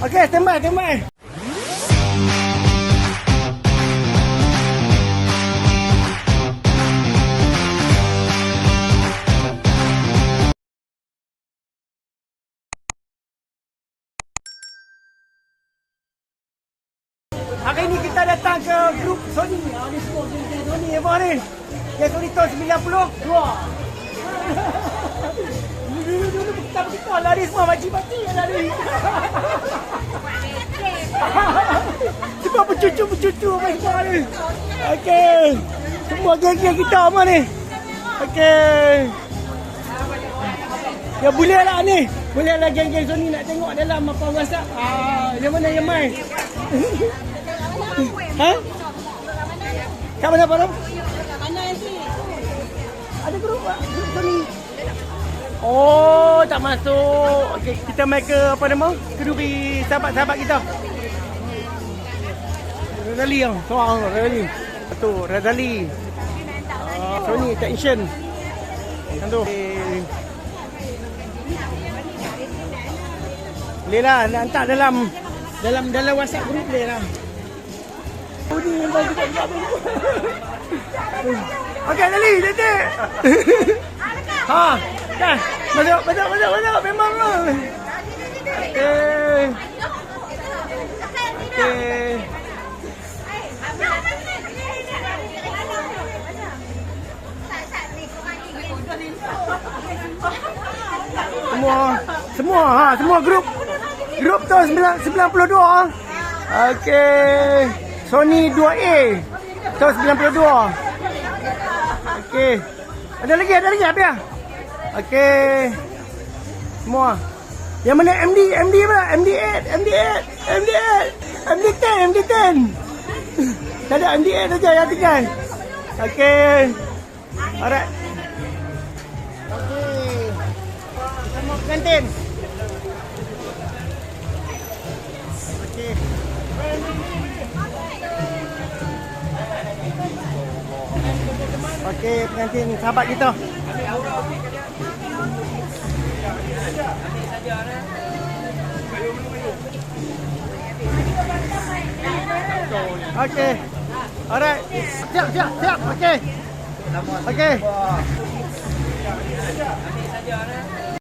Okey, standby, standby. Hari ni kita datang ke grup Sony. Ah, ni semua geng-geng Sony apa ni? Geng Sony tahun 90. Dua. Dulu-dulu kita kita lari semua mati-mati lari. Okey. Semua geng-geng kita apa ni? Okey. Ya boleh lah ni. Boleh lah geng-geng Sony nak tengok dalam apa WhatsApp. Ah, yang mana yang main? ha? Kat mana nama? Ada grup ah, grup Sony. Oh, tak masuk. Okey, kita main ke apa nama? Keduri sahabat-sahabat kita. Razali yang seorang Razali. Tu Razali. Uh, Sony Technician. Yang tu. Boleh lah nak hantar dalam dalam dalam WhatsApp group boleh lah. Oh ni memang kita tak Okey Razali, detik. ha, dah. Masuk, masuk, masuk, masuk. Memang lah. Okey. Okey. Semua semua ha semua grup grup tu 9 92 ah. Okey. Sony 2A. Tahun 92. Okey. Ada lagi ada lagi apa? Okey. Semua. Yang mana MD MD apa? MD8, MD8, MD8, MD10, MD10. Tak ada MD8 saja yang tinggal. Okey. Alright. Okey. Kantin. Okey. Okey, pengantin sahabat kita. Okey. Alright. Siap, siap, siap. Okey. Okey.